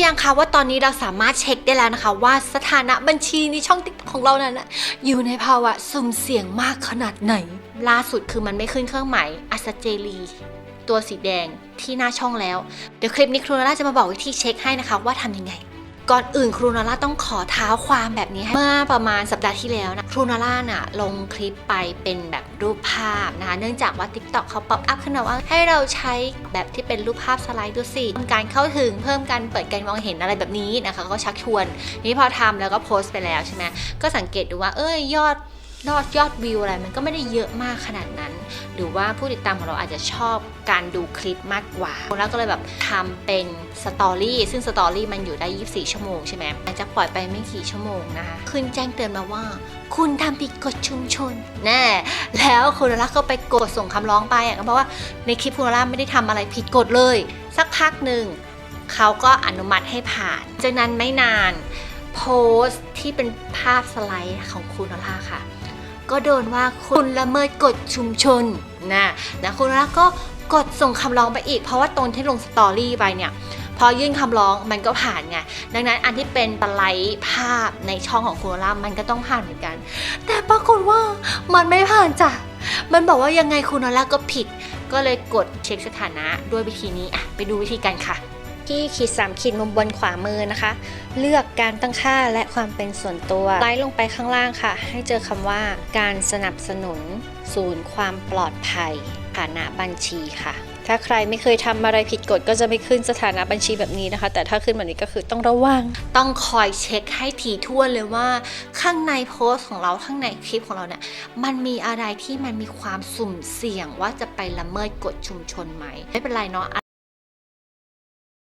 รือยังคะว่าตอนนี้เราสามารถเช็คได้แล้วนะคะ ว่าสถานะบัญชีในช่องติ๊กของเรานั้นนะอยู่ในภาวะสุ่มเสี่ยงมากขนาดไหน ล่าสุดคือมันไม่ขึ้นเครื่องหมายอัสเจลีตัวสีแดงที่หน้าช่องแล้ว เดี๋ยวคลิปนี้ครูนาร่าจะมาบอกวิธีเช็คให้นะคะว่าทำยังไง ก่อนอื่นครูนาร่าต้องขอเท้าความแบบนี้ให้เมื่อประมาณสัปดาห์ที่แล้วนะครูนาร่าน่ะลงคลิปไปเป็นแบบรูปภาพนะคะเนื่องจากว่า TikTok เขาป๊อปอัพขึ้นมาว่าให้เราใช้แบบที่เป็นรูปภาพสไลด์ดูสิการเข้าถึงเพิ่มการเปิดการมองเห็นอะไรแบบนี้นะคะก็ชักชวนนี่พอทำแล้วก็โพสต์ไปแล้วใช่ไหมก็สังเกตดูว่าเอ้ยยอด ยอดยอดวิวอะไรมันก็ไม่ได้เยอะมากขนาดนั้น หรือว่าผู้ติดตามของเราอาจจะชอบการดูคลิปมากกว่าแล้วก็เลยแบบทำเป็นสตอรี่ซึ่งสตอรี่มันอยู่ได้ 24 ชั่วโมงใช่ไหมหลังจากปล่อยไปไม่กี่ชั่วโมงนะคะขึ้นแจ้งเตือนมาว่า คุณทำผิดกฎชุมชนแน่แล้วคุณรักก็ไปกดส่งคำร้องไปอะก็เพราะว่าในคลิปคุณรักไม่ได้ทำอะไรผิดกฎเลย สักพักหนึ่งเขาก็อนุมัติให้ผ่าน จากนั้นไม่นานโพสต์ที่เป็นภาพสไลด์ของคุณนราค่ะ ก็โดนว่าคุณละเมิดกฎชุมชนนะนะคุณราก็กดส่งคำร้องไปอีก เพราะว่าตรงที่ลงสตอรี่ไปเนี่ยพอยื่นคำร้องมันก็ผ่านไง ดังนั้นอันที่เป็นสไลด์ภาพในช่องของคุณนรามันก็ต้องผ่านเหมือนกัน แต่ปรากฏว่ามันไม่ผ่านจ้ะ มันบอกว่ายังไงคุณนราก็ผิด ก็เลยกดเช็คสถานะด้วยวิธีนี้อะไปดูวิธีกันค่ะ ที่ขีด 3 ขีดมุมบนขวามือนะคะ เลือกการตั้งค่าและความเป็นส่วนตัวไลค์ลงไปข้างล่างค่ะ ให้เจอคำว่าการสนับสนุน ศูนย์ความปลอดภัยฐานะบัญชีค่ะ ถ้าใครไม่เคยทำอะไรผิดกฎก็จะไม่ขึ้นสถานะบัญชีแบบนี้นะคะ แต่ถ้าขึ้นแบบนี้ก็คือต้องระวัง ต้องคอยเช็คให้ถี่ถ้วนเลยว่า ข้างในโพสต์ของเราข้างในคลิปของเราเนี่ยมันมีอะไรที่มันมีความสุ่มเสี่ยงว่าจะไปละเมิดกฎชุมชนไหม ไม่เป็นไรเนาะ